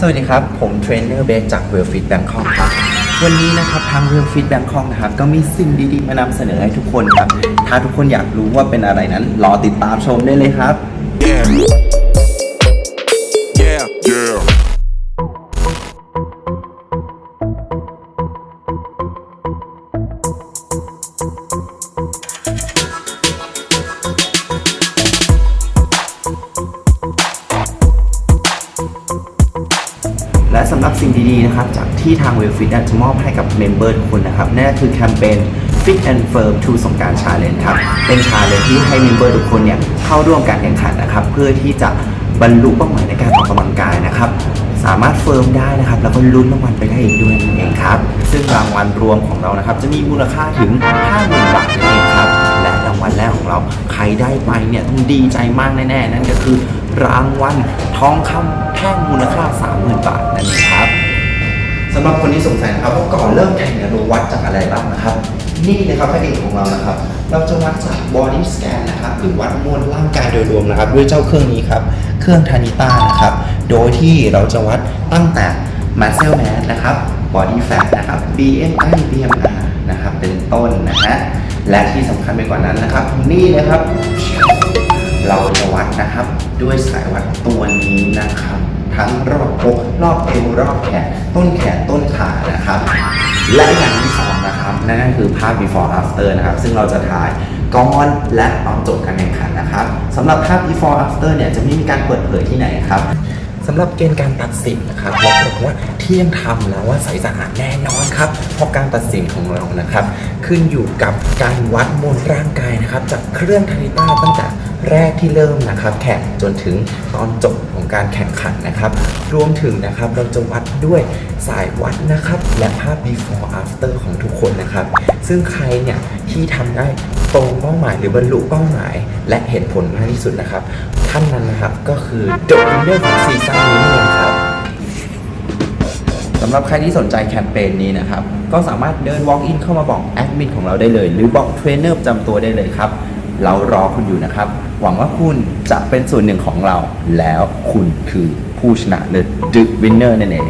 สวัสดีครับ ผมเทรนเนอร์เบสจากเวลฟิตแบงคอกครับ วันนี้นะครับทางเวลฟิตแบงคอกนะครับ ก็มีสิ่งดีๆ มานำเสนอให้ทุกคนครับ ถ้าทุกคนอยากรู้ว่าเป็นอะไรนั้น รอติดตามชมได้เลยครับ Yeah. Yeah. และสำหรับสิ่งดีๆนะครับจากที่ทาง w e l l Fit จะมอบให้กับเมมเบอร์ทุกคนนะครับนั่นก็คือแคมเปญ Fit and Firm to สงกรารชาเลนครับเป็นชาเลนที่ให้เมมเบอร์ทุกคนเนี่ยเข้าร่วมการแข่งขันนะครับเพื่อที่จะบรรลุเป้าหมายในการออกกำลังกายนะครับสามารถเฟิร์มได้นะครับแล้วก็ลุ้นรางวัลไปได้อีกด้วยนั่นเองครับซึ่งรางวัลรวมของเรานะครับจะมีมูลค่าถึง 50,000 บาทนั่นเองครับและรางวัลแรกของเราใครได้ไปเนี่ยต้องดีใจมากแน่ๆ นั่นก็คือรางวัลทองคำ มูลค่า 30,000 บาทนั่นเองครับสำหรับคนที่สงสัยนะครับว่าก่อนเริ่มแข่งเนี่ยเราวัดจากอะไรบ้างนะครับ นี่นะครับพระเอกของเรานะครับ เราจะวัดจาก body scan นะครับหรือวัดมวลร่างกายโดยรวมนะครับ ด้วยเจ้าเครื่องนี้ครับ เครื่องทานิต้านะครับ โดยที่เราจะวัดตั้งแต่ muscle mass นะครับ body fat นะครับ BMI BMR นะครับ เป็นต้นนะฮะและที่สำคัญไปกว่านั้นนะครับ นี่นะครับ เราจะวัดนะครับด้วยสายวัดตัวนี้นะครับ ทั้งรอบอกรอบเอวรอบแขนต้นแขนต้นขานะครับ และอย่างที่สองนะครับนั่นก็คือภาพ before after นะครับ ซึ่งเราจะถ่ายก่อนและตอนจบการแข่งขันนะครับสำหรับภาพ before after เนี่ยจะไม่มีการเปิดเผยที่ไหนครับ สำหรับเกณฑ์การตัดสินนะครับเราบอกว่าเที่ยงทำแล้วว่าใสสะอาดแน่นอนครับเพราะการตัดสินของเรานะครับ ขึ้นอยู่กับการวัดมวลร่างกายนะครับ จากเครื่องทานิต้าตั้งแต่แรกที่เริ่มนะครับ แข่งจนถึงตอนจบของการแข่งขันนะครับ รวมถึงนะครับเราจะวัดด้วยสายวัดนะครับ และภาพ before after ของทุกคนนะครับ ซึ่งใครเนี่ยที่ทำได้ ตรงเป้าหมายหรือบรรลุเป้าหมาย และเห็นผลมากที่สุดนะครับ ท่านนั้นนะครับก็คือ The Winner ของซีซั่นนี้นั่นเองครับสำหรับใครที่สนใจแคมเปญนี้นะครับ ก็สามารถเดิน walk in เข้ามาบอกแอดมินของเราได้เลย หรือบอกเทรนเนอร์ประจำตัวได้เลยครับ เรารอคุณอยู่นะครับ หวังว่าคุณจะเป็นส่วนหนึ่งของเรา แล้วคุณคือผู้ชนะ The Winner นั่นเอง